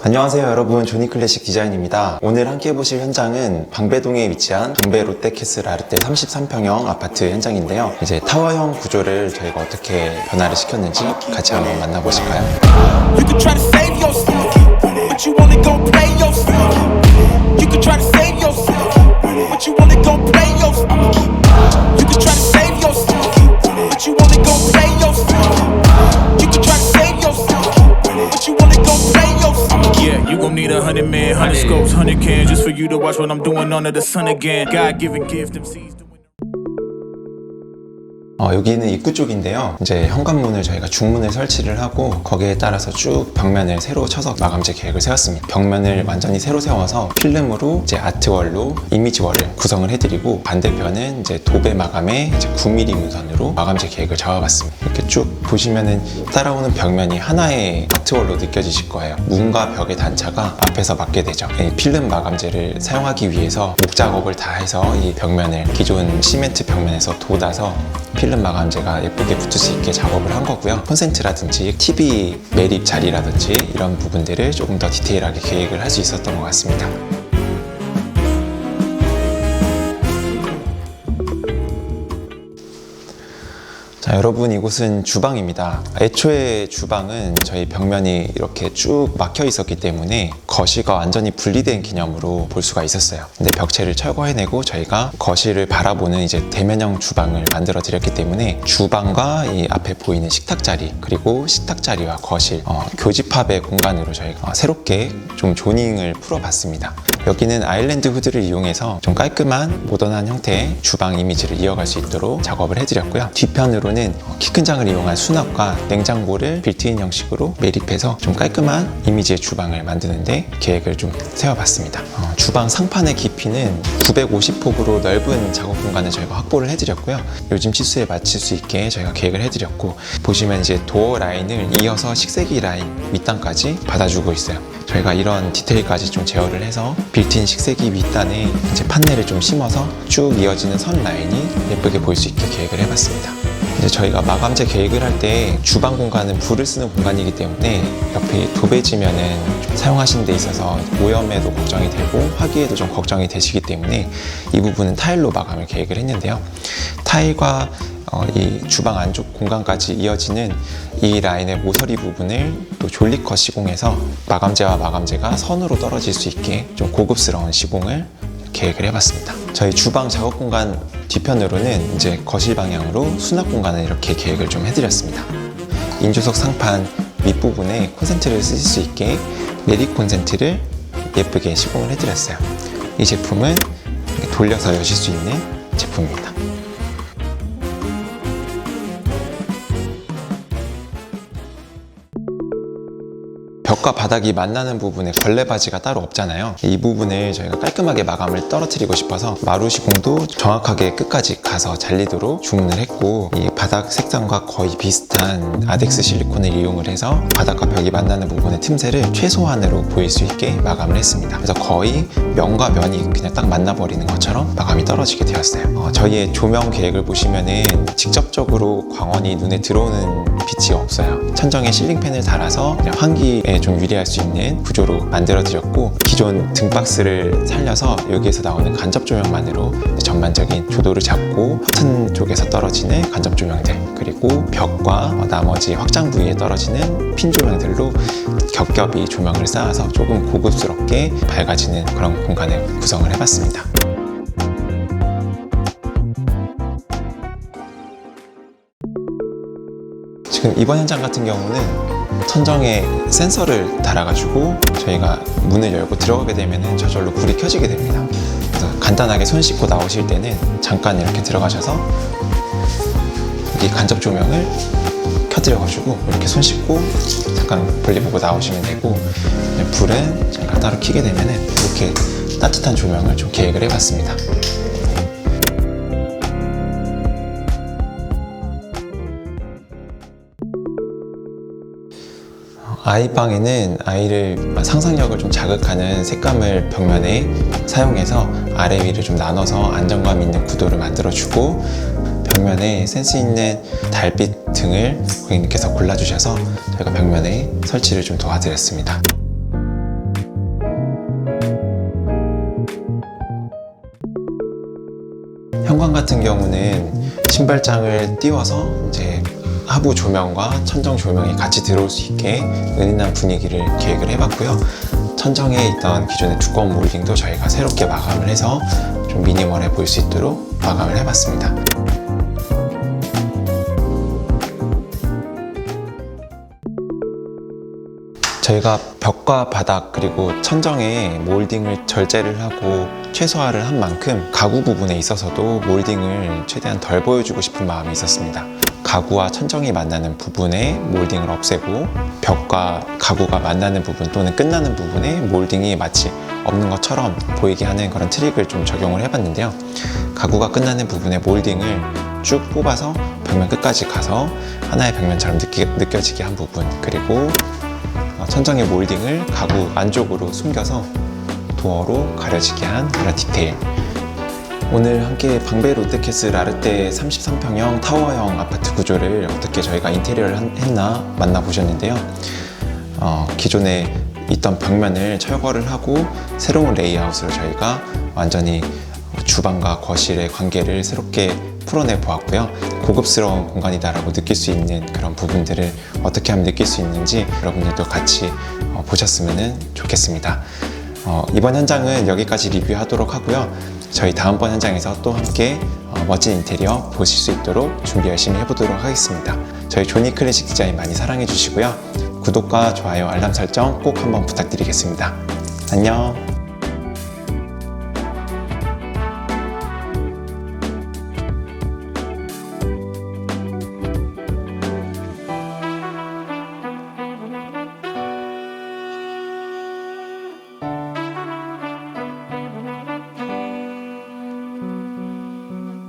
안녕하세요 여러분. 조니클래식 디자인입니다. 오늘 함께 보실 현장은 방배동에 위치한 동배 롯데캐슬 아르테 33평형 아파트 현장인데요. 이제 타워형 구조를 저희가 어떻게 변화를 시켰는지 같이 한번 만나보실까요? Need a hundred men, hundred scopes, hundred cans just for you to watch what I'm doing under the sun again. God given gift. 어, 여기는 입구 쪽인데요. 이제 현관문을 저희가 중문을 설치를 하고 거기에 따라서 쭉 벽면을 새로 쳐서 마감재 계획을 세웠습니다. 벽면을 완전히 새로 세워서 필름으로 이제 아트월로 이미지월을 구성을 해드리고 반대편은 이제 도배 마감에 이제 9mm 문선으로 마감재 계획을 잡아봤습니다. 이렇게 쭉 보시면은 따라오는 벽면이 하나의 아트월로 느껴지실 거예요. 문과 벽의 단차가 앞에서 맞게 되죠. 이 필름 마감재를 사용하기 위해서 목 작업을 다 해서 이 벽면을 기존 시멘트 벽면에서 돋아서 필름 마감재가 예쁘게 붙을 수 있게 작업을 한 거고요. 콘센트라든지 TV 매립 자리라든지 이런 부분들을 조금 더 디테일하게 계획을 할 수 있었던 것 같습니다. 자, 여러분 이곳은 주방입니다. 애초에 주방은 저희 벽면이 이렇게 쭉 막혀 있었기 때문에 거실과 완전히 분리된 개념으로 볼 수가 있었어요. 근데 벽체를 철거해내고 저희가 거실을 바라보는 이제 대면형 주방을 만들어 드렸기 때문에 주방과 이 앞에 보이는 식탁 자리 그리고 식탁 자리와 거실 어, 교집합의 공간으로 저희가 어, 새롭게 좀 조닝을 풀어봤습니다. 여기는 아일랜드 후드를 이용해서 좀 깔끔한 모던한 형태의 주방 이미지를 이어갈 수 있도록 작업을 해드렸고요. 뒤편으로는 키 큰 장을 이용한 수납과 냉장고를 빌트인 형식으로 매립해서 좀 깔끔한 이미지의 주방을 만드는데 계획을 좀 세워봤습니다. 어, 주방 상판의 깊이는 950폭으로 넓은 작업 공간을 저희가 확보를 해드렸고요. 요즘 치수에 맞출 수 있게 저희가 계획을 해드렸고 보시면 이제 도어 라인을 이어서 식세기 라인 밑단까지 받아주고 있어요. 저희가 이런 디테일까지 좀 제어를 해서 빌트인 식세기 윗단에 이제 판넬을 좀 심어서 쭉 이어지는 선 라인이 예쁘게 보일 수 있게 계획을 해봤습니다. 이제 저희가 마감재 계획을 할 때 주방 공간은 불을 쓰는 공간이기 때문에 옆에 도배지면은 좀 사용하시는 데 있어서 오염에도 걱정이 되고 화기에도 좀 걱정이 되시기 때문에 이 부분은 타일로 마감을 계획을 했는데요. 타일과 어, 이 주방 안쪽 공간까지 이어지는 이 라인의 모서리 부분을 또 졸리컷 시공해서 마감재와 마감재가 선으로 떨어질 수 있게 좀 고급스러운 시공을 계획을 해봤습니다. 저희 주방 작업 공간 뒤편으로는 이제 거실 방향으로 수납 공간을 이렇게 계획을 좀 해드렸습니다. 인조석 상판 밑부분에 콘센트를 쓰실 수 있게 내리 콘센트를 예쁘게 시공을 해드렸어요. 이 제품은 돌려서 여실 수 있는 제품입니다. 벽과 바닥이 만나는 부분에 걸레 바지가 따로 없잖아요. 이 부분을 저희가 깔끔하게 마감을 떨어뜨리고 싶어서 마루 시공도 정확하게 끝까지 가서 잘리도록 주문을 했고 이 바닥 색상과 거의 비슷한 아덱스 실리콘을 이용을 해서 바닥과 벽이 만나는 부분의 틈새를 최소한으로 보일 수 있게 마감을 했습니다. 그래서 거의 면과 면이 그냥 딱 만나버리는 것처럼 마감이 떨어지게 되었어요. 어, 저희의 조명 계획을 보시면은 직접적으로 광원이 눈에 들어오는 빛이 없어요. 천정에 실링팬을 달아서 환기에 좀 유리할 수 있는 구조로 만들어 드렸고 기존 등박스를 살려서 여기에서 나오는 간접 조명만으로 전반적인 조도를 잡고 튼 쪽에서 떨어지는 간접 조명들 그리고 벽과 어, 나머지 확장 부위에 떨어지는 핀 조명들로 겹겹이 조명을 쌓아서 조금 고급스럽게 밝아지는 그런 공간을 구성을 해봤습니다. 지금 이번 현장 같은 경우는 천정에 센서를 달아가지고 저희가 문을 열고 들어가게 되면 저절로 불이 켜지게 됩니다. 그래서 간단하게 손 씻고 나오실 때는 잠깐 이렇게 들어가셔서 여기 간접 조명을 켜드려가지고 이렇게 손 씻고 잠깐 볼일 보고 나오시면 되고 불은 저희가 따로 켜게 되면 이렇게 따뜻한 조명을 좀 계획을 해봤습니다. 아이빵에는 아이를 상상력을 좀 자극하는 색감을 벽면에 사용해서 아래 위를 좀 나눠서 안정감 있는 구도를 만들어주고 벽면에 센스 있는 달빛 등을 고객님께서 골라주셔서 저희가 벽면에 설치를 좀 도와드렸습니다. 현관 같은 경우는 신발장을 띄워서 이제 하부 조명과 천정 조명이 같이 들어올 수 있게 은은한 분위기를 계획을 해봤고요. 천정에 있던 기존의 두꺼운 몰딩도 저희가 새롭게 마감을 해서 좀 미니멀해 보일 수 있도록 마감을 해봤습니다. 저희가 벽과 바닥 그리고 천정에 몰딩을 절제를 하고 최소화를 한 만큼 가구 부분에 있어서도 몰딩을 최대한 덜 보여주고 싶은 마음이 있었습니다. 가구와 천정이 만나는 부분에 몰딩을 없애고 벽과 가구가 만나는 부분 또는 끝나는 부분에 몰딩이 마치 없는 것처럼 보이게 하는 그런 트릭을 좀 적용을 해봤는데요. 가구가 끝나는 부분에 몰딩을 쭉 뽑아서 벽면 끝까지 가서 하나의 벽면처럼 느끼, 느껴지게 한 부분 그리고 어, 천장의 몰딩을 가구 안쪽으로 숨겨서 도어로 가려지게 한 그런 디테일. 오늘 함께 방베 롯데캐스 라르테 33평형 타워형 아파트 구조를 어떻게 저희가 인테리어를 한- 했나 만나보셨는데요. 어, 기존에 있던 벽면을 철거를 하고 새로운 레이아웃으로 저희가 완전히 주방과 거실의 관계를 새롭게 풀어내 보았고요. 고급스러운 공간이다라고 느낄 수 있는 그런 부분들을 어떻게 하면 느낄 수 있는지 여러분들도 같이 어, 보셨으면 좋겠습니다. 어, 이번 현장은 여기까지 리뷰하도록 하고요. 저희 다음번 현장에서 또 함께 어, 멋진 인테리어 보실 수 있도록 준비 열심히 해보도록 하겠습니다. 저희 조니 클래식 디자인 많이 사랑해 주시고요. 구독과 좋아요, 알람 설정 꼭 한번 부탁드리겠습니다. 안녕.